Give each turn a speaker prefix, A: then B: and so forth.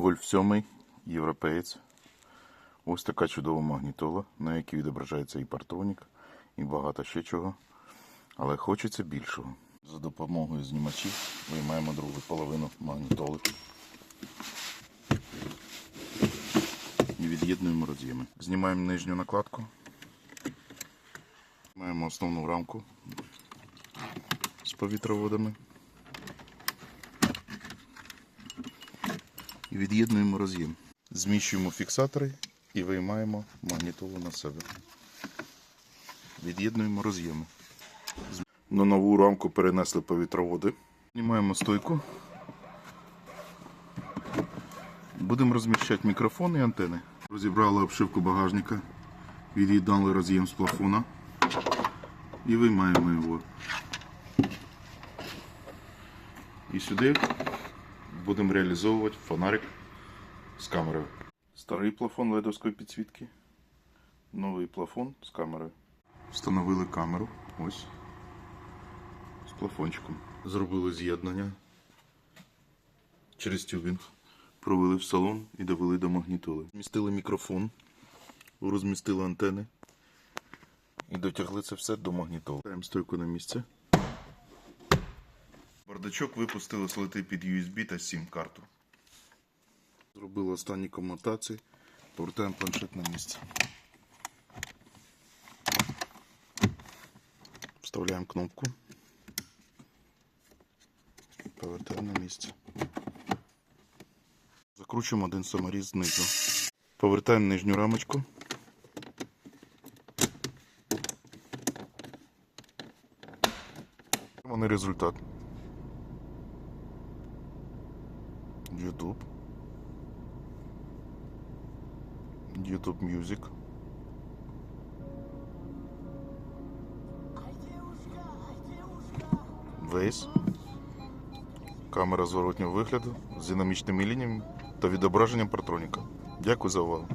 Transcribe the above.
A: Гольф 7, європеєць. Ось така чудова магнітола, на якій відображається і партронік, і багато ще чого. Але хочеться більшого. За допомогою знімачів виймаємо другу половину магнітоли. І від'єднуємо роз'єми. Знімаємо нижню накладку. Маємо основну рамку з повітроводами. І від'єднуємо роз'єм. Зміщуємо фіксатори і виймаємо магнітолу на себе. Від'єднуємо роз'єми. На нову рамку перенесли повітроводи. Знімаємо стойку. Будемо розміщати мікрофон і антени. Розібрали обшивку багажника, від'єднали роз'єм з плафона і виймаємо його. І сюди будемо реалізовувати фонарик з камерою. Старий плафон ледовської підсвітки, новий плафон з камерою. Встановили камеру. Ось. З плафончиком. Зробили з'єднання через тюбінг. Провели в салон і довели до магнітоли. Змістили мікрофон, розмістили антени і дотягли це все до магнітоли. Ставимо стойку на місце. Бардачок випустили слити під USB та SIM-карту. Зробили останні комутації. Повертаємо планшет на місце. Вставляємо кнопку. Повертаємо на місце. Закручуємо один саморіз знизу. Повертаємо нижню рамочку. Вони результат. YouTube. YouTube Music. Вейс. Камера зворотнього вигляду з динамічними лініями та відображенням партроніка. Дякую за увагу.